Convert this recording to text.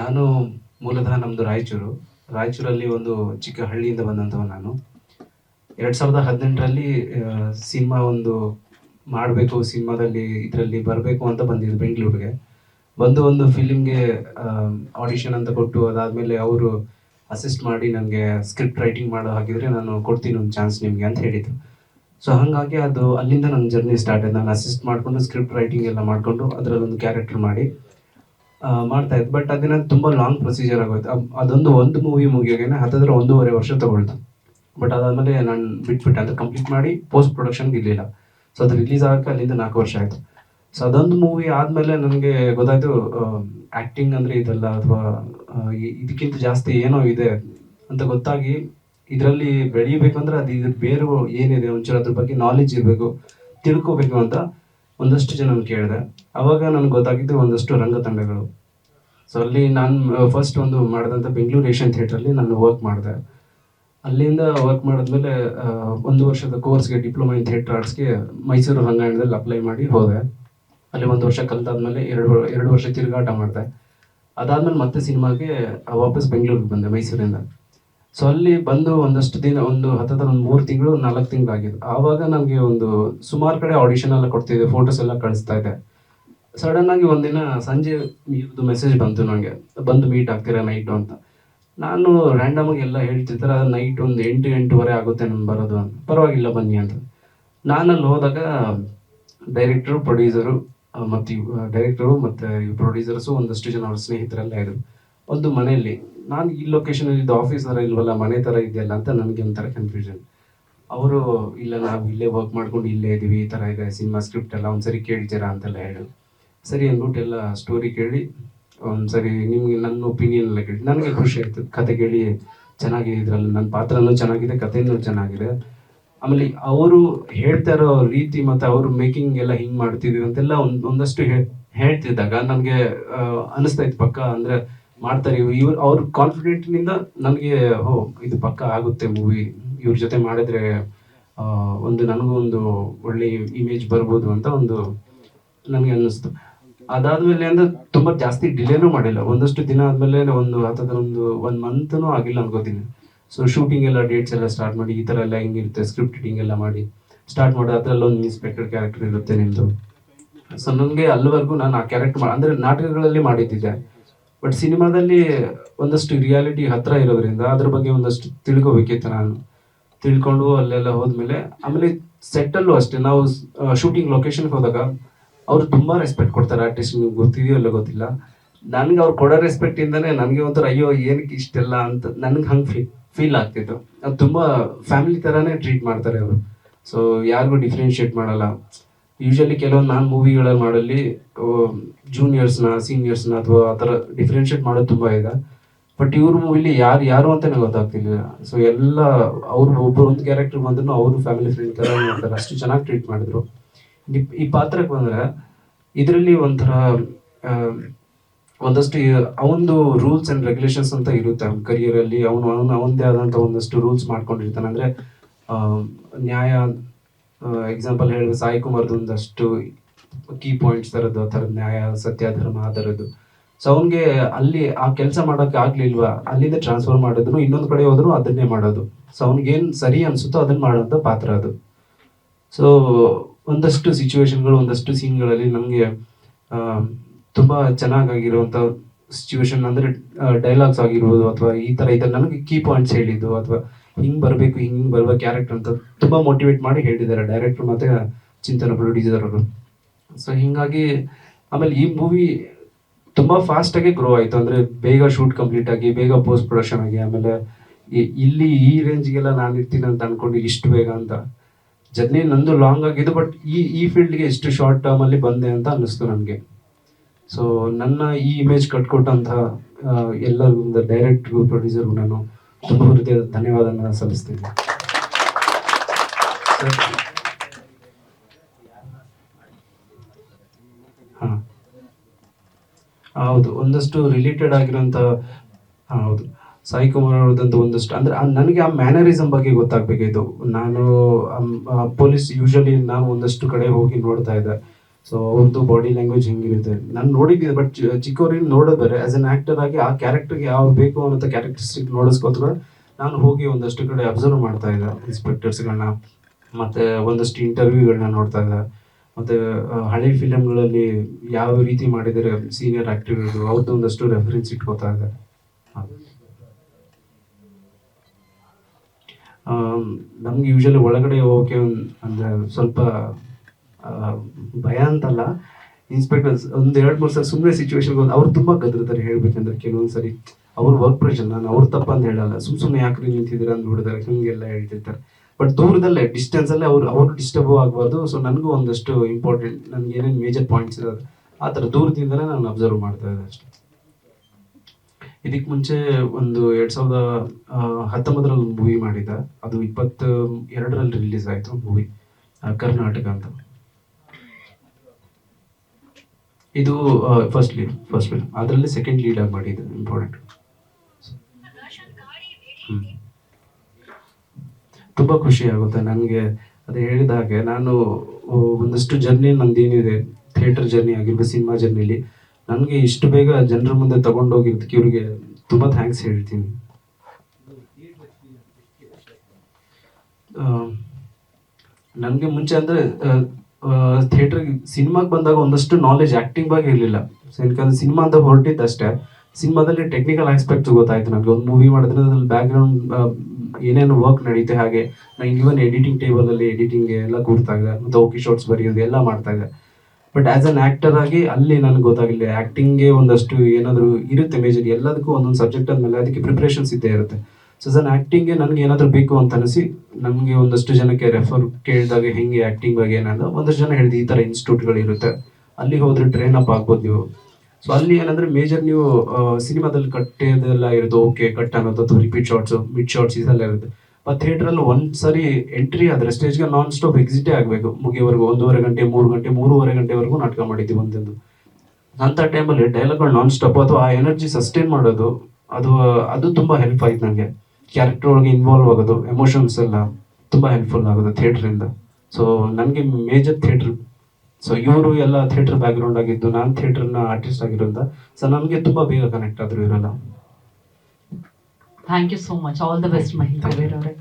ನಾನು ಮೂಲತಃ ನಮ್ಮದು ರಾಯಚೂರು. ರಾಯಚೂರಲ್ಲಿ ಒಂದು ಚಿಕ್ಕ ಹಳ್ಳಿಯಿಂದ ಬಂದಂಥವ ನಾನು. ಎರಡು ಸಾವಿರದ ಹದಿನೆಂಟರಲ್ಲಿ ಸಿನಿಮಾ ಒಂದು ಮಾಡಬೇಕು, ಸಿನಿಮಾದಲ್ಲಿ ಇದರಲ್ಲಿ ಬರಬೇಕು ಅಂತ ಬಂದಿದ್ದು ಬೆಂಗಳೂರಿಗೆ. ಬಂದು ಒಂದು ಫಿಲಿಮ್ಗೆ ಆಡಿಷನ್ ಅಂತ ಕೊಟ್ಟು ಅದಾದಮೇಲೆ ಅವರು ಅಸಿಸ್ಟ್ ಮಾಡಿ ನನಗೆ ಸ್ಕ್ರಿಪ್ಟ್ ರೈಟಿಂಗ್ ಮಾಡೋ ಹಾಗಿದ್ರೆ ನಾನು ಕೊಡ್ತೀನಿ ಒಂದು ಚಾನ್ಸ್ ನಿಮಗೆ ಅಂತ ಹೇಳಿದರು. ಸೊ ಹಾಗಾಗಿ ಅದು ಅಲ್ಲಿಂದ ನನ್ನ ಜರ್ನಿ ಸ್ಟಾರ್ಟ್ ಆಯ್ತು. ನಾನು ಅಸಿಸ್ಟ್ ಮಾಡಿಕೊಂಡು ಸ್ಕ್ರಿಪ್ಟ್ ರೈಟಿಂಗ್ ಎಲ್ಲ ಮಾಡಿಕೊಂಡು ಅದರಲ್ಲೊಂದು ಕ್ಯಾರೆಕ್ಟರ್ ಮಾಡಿ ಮಾಡ್ತಾ ಇತ್ತು. ಬಟ್ ಅದನ್ನ ತುಂಬ ಲಾಂಗ್ ಪ್ರೊಸೀಜರ್ ಆಗೋಯ್ತು. ಅದೊಂದು ಒಂದು ಮೂವಿ ಮುಗಿಯೋಗೇನೆ ಹತ್ತಿರ ಒಂದೂವರೆ ವರ್ಷ ತಗೊಳ್ತು. ಬಟ್ ಅದಾದಮೇಲೆ ನಾನು ಬಿಟ್ಬಿಟ್ಟೆ. ಅದು ಕಂಪ್ಲೀಟ್ ಮಾಡಿ ಪೋಸ್ಟ್ ಪ್ರೊಡಕ್ಷನ್ಗೆ ಇರಲಿಲ್ಲ. ಸೊ ಅದು ರಿಲೀಸ್ ಆಗಕ್ಕೆ ಅಲ್ಲಿಂದ ನಾಲ್ಕು ವರ್ಷ ಆಯಿತು. ಸೊ ಅದೊಂದು ಮೂವಿ ಆದಮೇಲೆ ನನಗೆ ಗೊತ್ತಾಯಿತು ಆ್ಯಕ್ಟಿಂಗ್ ಅಂದರೆ ಇದಲ್ಲ ಅಥವಾ ಇದಕ್ಕಿಂತ ಜಾಸ್ತಿ ಏನೋ ಇದೆ ಅಂತ ಗೊತ್ತಾಗಿ ಇದರಲ್ಲಿ ಬೆಳೀಬೇಕಂದ್ರೆ ಅದು ಇದ್ರ ಬೇರೆ ಏನಿದೆ, ಒಂಚೂರು ಅದ್ರ ಬಗ್ಗೆ ನಾಲೆಜ್ ಇರಬೇಕು, ತಿಳ್ಕೋಬೇಕು ಅಂತ ಒಂದಷ್ಟು ಜನ ಕೇಳಿದೆ. ಅವಾಗ ನನಗೆ ಗೊತ್ತಾಗಿದ್ದು ಒಂದಷ್ಟು ರಂಗತಂಡಗಳು. ಸೊ ಅಲ್ಲಿ ನಾನು ಫಸ್ಟ್ ಒಂದು ಮಾಡಿದಂಥ ಬೆಂಗಳೂರು ಏಷ್ಯನ್ ಥಿಯೇಟ್ರಲ್ಲಿ ನಾನು ವರ್ಕ್ ಮಾಡಿದೆ. ಅಲ್ಲಿಂದ ವರ್ಕ್ ಮಾಡಿದ್ಮೇಲೆ ಒಂದು ವರ್ಷದ ಕೋರ್ಸ್ಗೆ ಡಿಪ್ಲೊಮಾ ಇನ್ ಥಿಯೇಟರ್ ಆರ್ಟ್ಸ್ಗೆ ಮೈಸೂರು ರಂಗಾಯಣದಲ್ಲಿ ಅಪ್ಲೈ ಮಾಡಿ ಹೋದೆ. ಅಲ್ಲಿ ಒಂದು ವರ್ಷ ಕಲ್ತಾದ್ಮೇಲೆ ಎರಡು ಎರಡು ವರ್ಷ ತಿರುಗಾಟ ಮಾಡಿದೆ. ಅದಾದ್ಮೇಲೆ ಮತ್ತೆ ಸಿನಿಮಾಗೆ ವಾಪಸ್ ಬೆಂಗಳೂರಿಗೆ ಬಂದೆ ಮೈಸೂರಿಂದ. ಸೊ ಅಲ್ಲಿ ಬಂದು ಒಂದಷ್ಟು ದಿನ, ಒಂದು ಹತ್ತತ್ರ ಒಂದು ಮೂರು ತಿಂಗಳು, ನಾಲ್ಕು ತಿಂಗಳು ಆಗಿದ್ದು ಆವಾಗ ನನಗೆ ಒಂದು ಸುಮಾರು ಕಡೆ ಆಡಿಷನ್ ಎಲ್ಲ ಕೊಡ್ತಿದ್ದೆ ಫೋಟೋಸ್ ಎಲ್ಲ ಕಳಿಸ್ತಾ ಇದ್ದೆ. ಸಡನ್ ಆಗಿ ಒಂದಿನ ಸಂಜೆ ಇವ್ರದ್ದು ಮೆಸೇಜ್ ಬಂತು ನನಗೆ ಬಂದು ಮೀಟ್ ಆಗ್ತೀರಾ ನೈಟು ಅಂತ. ನಾನು ರ್ಯಾಂಡಮ್ ಆಗಿ ಎಲ್ಲ ಹೇಳ್ತಿರ್ತಾರೆ ನೈಟ್ ಒಂದು ಎಂಟು, ಎಂಟೂವರೆ ಆಗುತ್ತೆ ನಾನು ಬರೋದು ಅಂತ. ಪರವಾಗಿಲ್ಲ ಬನ್ನಿ ಅಂತ. ನಾನು ಅಲ್ಲಿ ಹೋದಾಗ ಡೈರೆಕ್ಟ್ರು ಪ್ರೊಡ್ಯೂಸರು ಮತ್ತು ಡೈರೆಕ್ಟರು ಮತ್ತು ಪ್ರೊಡ್ಯೂಸರ್ಸು ಒಂದಷ್ಟು ಜನ ಅವ್ರ ಸ್ನೇಹಿತರೆಲ್ಲ ಇದ್ರು. ಒಂದು ಮನೆಯಲ್ಲಿ, ನಾನು ಈ ಲೊಕೇಶನಲ್ಲಿ ಆಫೀಸ್ ಥರ ಇಲ್ವಲ್ಲ, ಮನೆ ಥರ ಇದೆಯಲ್ಲ ಅಂತ ನನಗೆ ಒಂಥರ ಕನ್ಫ್ಯೂಷನ್ ಅವರು, ಇಲ್ಲ, ನಾವು ಇಲ್ಲೇ ವರ್ಕ್ ಮಾಡ್ಕೊಂಡು ಇಲ್ಲೇ ಇದ್ದೀವಿ ಈ ಥರ ಇದೆ, ಸಿನಿಮಾ ಸ್ಕ್ರಿಪ್ಟ್ ಎಲ್ಲ ಒಂದ್ಸರಿ ಕೇಳ್ತೀರಾ ಅಂತೆಲ್ಲ ಹೇಳು ಸರಿ ಅಂದ್ಬಿಟ್ಟು ಎಲ್ಲ ಸ್ಟೋರಿ ಕೇಳಿ, ಒಂದ್ಸರಿ ನಿಮಗೆ ನನ್ನ ಒಪಿನಿಯನ್ ಎಲ್ಲ ಕೇಳಿ. ನನಗೆ ಖುಷಿ ಆಯ್ತು. ಕತೆ ಕೇಳಿ ಚೆನ್ನಾಗಿದೆ ಇದ್ರಲ್ಲಿ ನನ್ನ ಪಾತ್ರನೂ ಚೆನ್ನಾಗಿದೆ, ಕಥೆನೂ ಚೆನ್ನಾಗಿದೆ. ಆಮೇಲೆ ಅವರು ಹೇಳ್ತಾ ಇರೋ ರೀತಿ ಮತ್ತೆ ಅವರು ಮೇಕಿಂಗ್ ಎಲ್ಲ ಹಿಂಗೆ ಮಾಡ್ತಿದ್ವಿ ಅಂತೆಲ್ಲ ಒಂದು, ಒಂದಷ್ಟು ಹೇಳ್ತಿದ್ದಾಗ ನನಗೆ ಅನಿಸ್ತಾ ಇತ್ತು ಪಕ್ಕ ಅಂದ್ರೆ ಮಾಡ್ತಾರೆ ಇವ್ರು. ಅವ್ರ ಕಾನ್ಫಿಡೆಂಟ್ನಿಂದ ನನಗೆ, ಹೋ, ಇದು ಪಕ್ಕ ಆಗುತ್ತೆ ಮೂವಿ ಇವ್ರ ಜೊತೆ ಮಾಡಿದ್ರೆ ಒಂದು ನನಗೂ ಒಂದು ಒಳ್ಳೆ ಇಮೇಜ್ ಬರ್ಬೋದು ಅಂತ ಒಂದು ನನಗೆ ಅನ್ನಿಸ್ತು ಅದಾದ್ಮೇಲೆ ಅಂದ್ರೆ ತುಂಬಾ ಜಾಸ್ತಿ ಡಿಲೇನೂ ಮಾಡಿಲ್ಲ. ಒಂದಷ್ಟು ದಿನ ಆದ್ಮೇಲೆ ಒಂದು ಹತ್ತತ್ರ ಒಂದು ಒನ್ ಮಂತ್ನೂ ಆಗಿಲ್ಲ ಅನ್ಕೋತೀನಿ ಸೊ ಶೂಟಿಂಗ್ ಎಲ್ಲ ಡೇಟ್ಸ್ ಎಲ್ಲ ಸ್ಟಾರ್ಟ್ ಮಾಡಿ, ಈ ತರ ಎಲ್ಲ ಹೆಂಗಿರುತ್ತೆ ಸ್ಕ್ರಿಪ್ಟ್ ರೀಡಿಂಗ್ ಎಲ್ಲ ಮಾಡಿ ಸ್ಟಾರ್ಟ್ ಮಾಡಿ ಅದ್ರಲ್ಲಿ ಒಂದು ಇನ್ಸ್ಪೆಕ್ಟರ್ ಕ್ಯಾರೆಕ್ಟರ್ ಇರುತ್ತೆ ನಿಮ್ದು. ಸೊ ನನಗೆ ಅಲ್ಲಿವರೆಗೂ ನಾನು ಆ ಕ್ಯಾರೆಕ್ಟರ್ ಅಂದ್ರೆ ನಾಟಕಗಳಲ್ಲಿ ಮಾಡಿದ್ದಿದ್ದೆ ಬಟ್ ಸಿನಿಮಾದಲ್ಲಿ ಒಂದಷ್ಟು ರಿಯಾಲಿಟಿ ಹತ್ರ ಇರೋದ್ರಿಂದ ಅದ್ರ ಬಗ್ಗೆ ಒಂದಷ್ಟು ತಿಳ್ಕೊಬೇಕಿತ್ತು ನಾನು. ತಿಳ್ಕೊಂಡು ಅಲ್ಲೆಲ್ಲ ಹೋದ್ಮೇಲೆ ಆಮೇಲೆ ಸೆಟ್ಟಲ್ಲೂ ಅಷ್ಟೇ. ನಾವು ಶೂಟಿಂಗ್ ಲೊಕೇಶನ್ಗೆ ಹೋದಾಗ ಅವ್ರು ತುಂಬಾ ರೆಸ್ಪೆಕ್ಟ್ ಕೊಡ್ತಾರೆ ಆರ್ಟಿಸ್ಟ್ ನಿಮ್ಗೆ ಗೊತ್ತಿದೆಯೋ ಇಲ್ಲ ಗೊತ್ತಿಲ್ಲ. ನನಗೆ ಅವ್ರು ಕೊಡೋ ರೆಸ್ಪೆಕ್ಟ್ ಇಂದಾನೆ ನನಗೆ ಒಂಥರ, ಅಯ್ಯೋ, ಏನಕ್ಕೆ ಇಷ್ಟೆಲ್ಲ? ಅಂತ ನನ್ಗೆ ಹಂಗೆ ಫೀಲ್ ಫೀಲ್ ಆಗ್ತಿತ್ತು. ಅದು ತುಂಬಾ ಫ್ಯಾಮಿಲಿ ಥರನೇ ಟ್ರೀಟ್ ಮಾಡ್ತಾರೆ ಅವರು. ಸೊ ಯಾರಿಗೂ ಡಿಫ್ರೆನ್ಷಿಯೇಟ್ ಮಾಡಲ್ಲ. ಯೂಶಲಿ ಕೆಲವೊಂದು ನಾನು ಮೂವಿಗಳಲ್ಲಿ ಮಾಡಲ್ಲಿ ಜೂನಿಯರ್ಸ್ನ ಸೀನಿಯರ್ಸ್ನ ಅಥವಾ ಆ ಥರ ಡಿಫ್ರೆನ್ಷಿಯೇಟ್ ಮಾಡೋದು ತುಂಬ ಇದೆ. ಬಟ್ ಇವ್ರ ಮೂವಿಲಿ ಯಾರು ಯಾರು ಅಂತಾನೆ ಗೊತ್ತಾಗ್ತಿಲ್ಲ ಸೊ ಎಲ್ಲ ಅವ್ರು ಒಬ್ಬರು ಒಂದು ಕ್ಯಾರೆಕ್ಟರ್ ಬಂದ್ರು ಅವರು ಫ್ಯಾಮಿಲಿ ಫ್ರೆಂಡ್ ಥರ ಮಾಡ್ತಾರೆ. ಅಷ್ಟು ಚೆನ್ನಾಗಿ ಟ್ರೀಟ್ ಮಾಡಿದ್ರು. ಈ- ಪಾತ್ರಕ್ಕೆ ಬಂದ್ರೆ ಇದರಲ್ಲಿ ಒಂಥರ ಒಂದಷ್ಟು ಅವನದು ರೂಲ್ಸ್ ಅಂಡ್ ರೆಗ್ಯುಲೇಷನ್ಸ್ ಅಂತ ಇರುತ್ತೆ. ಅವ್ನ ಕರಿಯರಲ್ಲಿ ಅವನು ಅವನು, ಅವನದೇ ಆದಂಥ ಒಂದಷ್ಟು ರೂಲ್ಸ್ ಮಾಡ್ಕೊಂಡಿರ್ತಾನೆ. ಅಂದ್ರೆ ನ್ಯಾಯ ಎಕ್ಸಾಂಪಲ್ ಹೇಳಿದ್ರೆ ಸಾಯಿ ಕುಮಾರ್ದು ಒಂದಷ್ಟು ಕೀ ಪಾಯಿಂಟ್ಸ್ ಥರದ್ದು ಆ ಥರದ ನ್ಯಾಯ ಸತ್ಯ ಧರ್ಮ ಆ ಥರದ್ದು. ಸೊ ಅವನಿಗೆ ಅಲ್ಲಿ ಆ ಕೆಲಸ ಮಾಡೋಕೆ ಆಗ್ಲಿಲ್ವಾ? ಅಲ್ಲಿಂದ ಟ್ರಾನ್ಸ್ಫರ್ ಮಾಡಿದ್ರು, ಇನ್ನೊಂದು ಕಡೆ ಹೋದ್ರು ಅದನ್ನೇ ಮಾಡೋದು. ಸೊ ಅವ್ನಿಗೇನು ಸರಿ ಅನ್ಸುತ್ತೋ ಅದನ್ನ ಮಾಡೋಂಥ ಪಾತ್ರ ಅದು. ಸೊ ಒಂದಷ್ಟು ಸಿಚುವೇಶನ್ಗಳು ಒಂದಷ್ಟು ಸೀನ್ಗಳಲ್ಲಿ ನಮಗೆ ತುಂಬ ಚೆನ್ನಾಗಿರುವಂಥ ಸಿಚುವೇಶನ್ ಅಂದರೆ ಡೈಲಾಗ್ಸ್ ಆಗಿರ್ಬೋದು ಅಥವಾ ಈ ಥರ ಇದೆ ನನಗೆ ಕೀ ಪಾಯಿಂಟ್ಸ್ ಹೇಳಿದ್ದು ಅಥವಾ ಹಿಂಗೆ ಬರಬೇಕು, ಹಿಂಗೆ ಬರುವ ಕ್ಯಾರೆಕ್ಟರ್ ಅಂತ ತುಂಬ ಮೋಟಿವೇಟ್ ಮಾಡಿ ಹೇಳಿದ್ದಾರೆ. ಡೈರೆಕ್ಟರ್ ಮತ್ತು ಚಿಂತನ ಪ್ರೊಡ್ಯೂಸರ್ ಅವರು. ಸೊ ಹಿಂಗಾಗಿ ಆಮೇಲೆ ಈ ಮೂವಿ ತುಂಬ ಫಾಸ್ಟಾಗಿ ಗ್ರೋ ಆಯಿತು. ಅಂದರೆ ಬೇಗ ಶೂಟ್ ಕಂಪ್ಲೀಟ್ ಆಗಿ, ಬೇಗ ಪೋಸ್ಟ್ ಪ್ರೊಡಕ್ಷನ್ ಆಗಿ, ಆಮೇಲೆ ಇಲ್ಲಿ ಈ ರೇಂಜ್ಗೆಲ್ಲ ನಾನು ಇರ್ತೀನಿ ಅಂತ ಅನ್ಕೊಂಡು ಇಷ್ಟು ಬೇಗ ಅಂತ ಜರ್ನಿ ನಂದು ಲಾಂಗ್ ಆಗಿದ್ದು ಬಟ್ ಈ ಈ ಫೀಲ್ಡ್ಗೆ ಇಷ್ಟು ಶಾರ್ಟ್ ಟರ್ಮಲ್ಲಿ ಬಂದೆ ಅಂತ ಅನ್ನಿಸ್ತು ನನಗೆ. ಸೊ ನನ್ನ ಈ ಇಮೇಜ್ ಕಟ್ಕೊಟ್ಟಂತಹ ಎಲ್ಲ ಡೈರೆಕ್ಟ್ರು ಪ್ರೊಡ್ಯೂಸರ್ಗೂ ನಾನು ತುಂಬ ಹೃದಯದ ಧನ್ಯವಾದನ ಸಲ್ಲಿಸ್ತೀನಿ. ಹೌದು, ಒಂದಷ್ಟು ರಿಲೇಟೆಡ್ ಆಗಿರೋಂಥ ಹೌದು. ಸಾಯಿ ಕುಮಾರ್ ಅವ್ರದ್ದಂತ ಒಂದಷ್ಟು, ಅಂದ್ರೆ ನನಗೆ ಆ ಮ್ಯಾನರಿಸಮ್ ಬಗ್ಗೆ ಗೊತ್ತಾಗಬೇಕಿತ್ತು ನಾನು ಪೊಲೀಸ್ ಯೂಶಲಿ ನಾನು ಒಂದಷ್ಟು ಕಡೆ ಹೋಗಿ ನೋಡ್ತಾ ಇದ್ದೆ. ಸೊ ಅವ್ರದ್ದು ಬಾಡಿ ಲ್ಯಾಂಗ್ವೇಜ್ ಹೆಂಗಿರುತ್ತೆ. ನಾನು ನೋಡಿದ್ದೀನಿ ಬಟ್ ಚಿಕ್ಕವ್ರಿಗೆ ನೋಡೋದು ಆಸ್ ಅನ್ ಆಕ್ಟರ್ ಆಗಿ ಆ ಕ್ಯಾರೆಕ್ಟರ್ಗೆ ಯಾವ ಬೇಕು ಅನ್ನೋ ಕ್ಯಾರೆಕ್ಟರಿಸ್ಟಿಕ್ ನೋಡಿಸ್ಕೋಸ್ಕರ ನಾನು ಹೋಗಿ ಒಂದಷ್ಟು ಕಡೆ ಅಬ್ಸರ್ವ್ ಮಾಡ್ತಾ ಇದ್ದೆ. ಇನ್ಸ್ಪೆಕ್ಟರ್ಸ್ಗಳನ್ನ ಮತ್ತೆ ಒಂದಷ್ಟು ಇಂಟರ್ವ್ಯೂಗಳನ್ನ ನೋಡ್ತಾ ಇದ್ದೆ. ಮತ್ತೆ ಹಳೆ ಫಿಲಮ್ಗಳಲ್ಲಿ ಯಾವ ರೀತಿ ಮಾಡಿದರೆ ಸೀನಿಯರ್ ಆಕ್ಟರ್ಗಳು ಅವ್ರದ್ದು ಒಂದಷ್ಟು ರೆಫರೆನ್ಸ್ ಇಟ್ಕೋತಾ ಇದ್ದೆ. ನಮ್ಗೆ ಯೂಶಲಿ ಒಳಗಡೆ ಹೋಗೋಕೆ ಒಂದು ಅಂದರೆ ಸ್ವಲ್ಪ ಭಯ ಅಂತಲ್ಲ. ಇನ್ಸ್ಪೆಕ್ಟರ್ಸ್ ಒಂದು ಎರಡು, ಮೂರು ಸಲ ಸುಮ್ಮನೆ ಸಿಚುವೇಶನ್ ಅವ್ರು ತುಂಬ ಗದ್ರತಾರೆ ಹೇಳ್ಬೇಕಂದ್ರೆ ಕೆಲವೊಂದ್ಸರಿ, ಅವ್ರ ವರ್ಕ್ ಪ್ರೆಷರ್ ನಾನು ಅವ್ರ ತಪ್ಪ ಅಂತ ಹೇಳಲ್ಲ. ಸುಮ್ಮ ಸುಮ್ಮನೆ ಯಾಕ್ರಿ ನಿಂತಿದ್ದೀರಾ ಅಂತ ಹೊಡೆದಾರೆ ಹಿಂಗೆಲ್ಲ ಹೇಳ್ತಿರ್ತಾರೆ. ಬಟ್ ದೂರದಲ್ಲೇ ಡಿಸ್ಟೆನ್ಸಲ್ಲೇ ಅವ್ರು ಅವ್ರು ಡಿಸ್ಟರ್ಬ್ ಆಗಬಾರ್ದು. ಸೊ ನನಗೂ ಒಂದಷ್ಟು ಇಂಪಾರ್ಟೆಂಟ್ ನನಗೆ ಏನೇನು ಮೇಜರ್ ಪಾಯಿಂಟ್ಸ್ ಇರೋದು, ಆ ಥರ ದೂರದಿಂದಲೇ ನಾನು ಅಬ್ಸರ್ವ್ ಮಾಡ್ತಾ ಇದ್ದೆ ಅಷ್ಟೇ. ಇದಕ್ಕೆ ಮುಂಚೆ ಒಂದು ಎರಡು ಸಾವಿರದ ಹತ್ತೊಂಬತ್ತರಲ್ಲಿ ಒಂದು ಮೂವಿ ಮಾಡಿದ್ದ. ಅದು ಇಪ್ಪತ್ತ ಎರಡರಲ್ಲಿ ರಿಲೀಸ್ ಆಯಿತು ಮೂವಿ ಕರ್ನಾಟಕ ಅಂತ. ಇದು ಫಸ್ಟ್ ಲೀಡ್ ಫಸ್ಟ್ ಫಿಲ್ಮ್ ಅದರಲ್ಲಿ ಸೆಕೆಂಡ್ ಲೀಡ್ ಆಗಿ ಮಾಡಿದ್ದು ಇಂಪಾರ್ಟೆಂಟ್ ತುಂಬ ಖುಷಿ ಆಗುತ್ತೆ ನನಗೆ. ಅದು ಹೇಳಿದ ಹಾಗೆ ನಾನು ಒಂದಷ್ಟು ಜರ್ನಿ ನಂದೇನಿದೆ ಥಿಯೇಟರ್ ಜರ್ನಿ ಆಗಿರ್ಬೋದು ಸಿನಿಮಾ ಜರ್ನಿಲಿ ನನಗೆ ಇಷ್ಟು ಬೇಗ ಜನರ ಮುಂದೆ ತಗೊಂಡೋಗಿದ್ದಕ್ಕೆ ಇವರಿಗೆ ತುಂಬ ಥ್ಯಾಂಕ್ಸ್ ಹೇಳ್ತೀನಿ. ನನಗೆ ಮುಂಚೆ ಅಂದರೆ ಥಿಯೇಟ್ರಿಗೆ ಸಿನಿಮಾಗೆ ಬಂದಾಗ ಒಂದಷ್ಟು ನಾಲೆಜ್ ಆ್ಯಕ್ಟಿಂಗ್ ಬಗ್ಗೆ ಇರಲಿಲ್ಲ. ಯಾಕಂದ್ರೆ ಸಿನಿಮಾ ಅಂತ ಹೊರಟಿದ್ದಷ್ಟೇ ಸಿನಿಮಾದಲ್ಲಿ ಟೆಕ್ನಿಕಲ್ ಆಸ್ಪೆಕ್ಟ್ಸ್ ಗೊತ್ತಾಯ್ತು ನನಗೆ. ಒಂದು ಮೂವಿ ಮಾಡಿದ್ರೆ ಅದ್ರಲ್ಲಿ ಬ್ಯಾಕ್ಗ್ರೌಂಡ್ ಏನೇನು ವರ್ಕ್ ನಡೀತೆ ಹಾಗೆ. ನಾನು ಇವನ್ ಎಡಿಟಿಂಗ್ ಟೇಬಲಲ್ಲಿ ಎಡಿಟಿಂಗ್ ಎಲ್ಲ ಕೂರ್ತಾ ಇದೆ ಮತ್ತು ಓಕೆ ಶಾರ್ಟ್ಸ್ ಬರೆಯೋದು, ಎಲ್ಲ ಮಾಡ್ತಾ ಇದೆ ಬಟ್ ಆಸ್ ಅನ್ ಆಕ್ಟರ್ ಆಗಿ ಅಲ್ಲಿ ನನಗೆ ಗೊತ್ತಾಗಿಲ್ಲ ಆ್ಯಕ್ಟಿಂಗ್ಗೆ ಒಂದಷ್ಟು ಏನಾದರೂ ಇರುತ್ತೆ ಮೇಜರ್ ಎಲ್ಲದಕ್ಕೂ ಒಂದೊಂದು ಸಬ್ಜೆಕ್ಟ್ ಆದಮೇಲೆ ಅದಕ್ಕೆ ಪ್ರಿಪ್ರೇಷನ್ಸ್ ಇದ್ದೇ ಇರುತ್ತೆ. ಸೊ ಸನ್ ಆ್ಯಕ್ಟಿಂಗ್ಗೆ ನನಗೆ ಏನಾದರೂ ಬೇಕು ಅಂತ ಅನಿಸಿ, ನಮಗೆ ಒಂದಷ್ಟು ಜನಕ್ಕೆ ರೆಫರ್ ಕೇಳಿದಾಗ ಹೆಂಗೆ ಆ್ಯಕ್ಟಿಂಗ್ ಬಗ್ಗೆ ಏನಾದ್ರು ಒಂದಷ್ಟು ಜನ ಹೇಳಿದ ಈ ಥರ ಇನ್ಸ್ಟಿಟ್ಯೂಟ್ಗಳಿರುತ್ತೆ ಅಲ್ಲಿ ಹೋದ್ರೆ ಟ್ರೈನ್ ಅಪ್ ಆಗ್ಬೋದು ನೀವು. ಸೊ ಅಲ್ಲಿ ಏನಂದ್ರೆ ಮೇಜರ್ ನೀವು ಸಿನಿಮಾದಲ್ಲಿ ಕಟ್ಟೋದೆಲ್ಲ ಇರೋದು ಓಕೆ ಕಟ್ ಅನ್ನೋದು ರಿಪೀಟ್ ಶಾರ್ಟ್ಸು ಮಿಡ್ ಶಾರ್ಟ್ಸ್ ಇದೆಲ್ಲ ಇರುತ್ತೆ. ಮತ್ತು ಥಿಯೇಟ್ರಲ್ಲಿ ಒಂದು ಸರಿ ಎಂಟ್ರಿ ಆದರೆ ಸ್ಟೇಜ್ಗೆ ನಾನ್ ಸ್ಟಾಪ್ ಎಕ್ಸಿಟೇ ಆಗಬೇಕು. ಮುಗಿಯೋವರೆಗೂ ಒಂದೂವರೆ ಗಂಟೆ, ಮೂರು ಗಂಟೆ, ಮೂರುವರೆ ಗಂಟೆವರೆಗೂ ನಾಟಕ ಮಾಡಿದ್ದೀವಿ ಒಂದೊಂದು ಅಂಥ ಟೈಮಲ್ಲಿ ಡೈಲಾಗ್ಗಳು ನಾನ್ ಸ್ಟಾಪ್ ಅಥವಾ ಆ ಎನರ್ಜಿ ಸಸ್ಟೈನ್ ಮಾಡೋದು, ಅದು ಅದು ತುಂಬ ಹೆಲ್ಪ್ ಆಯ್ತು ನನಗೆ ಕ್ಯಾರೆಕ್ಟರ್ ಒಳಗೆ ಇನ್ವಾಲ್ವ್ ಆಗೋದು ಎಮೋಷನ್ಸ್ ಎಲ್ಲ ತುಂಬ ಹೆಲ್ಪ್ಫುಲ್ ಆಗೋದು ಥಿಯೇಟ್ರಿಂದ ಸೊ ನನಗೆ ಮೇಜರ್ ಥಿಯೇಟ್ರ್ ಸೊ ಇವರು ಎಲ್ಲ ಥಿಯೇಟರ್ ಬ್ಯಾಕ್ಗ್ರೌಂಡ್ ಆಗಿದ್ದು, ನಾನು ಥಿಯೇಟರ್ನ ಆರ್ಟಿಸ್ಟ್ ಆಗಿರೋದ್ರಿಂದ ಸೊ ನನಗೆ ತುಂಬ ಬೇಗ ಕನೆಕ್ಟ್ ಆದ್ರು ಇವರೆಲ್ಲ. thank you so much all the best Mahendra ಅವರೇ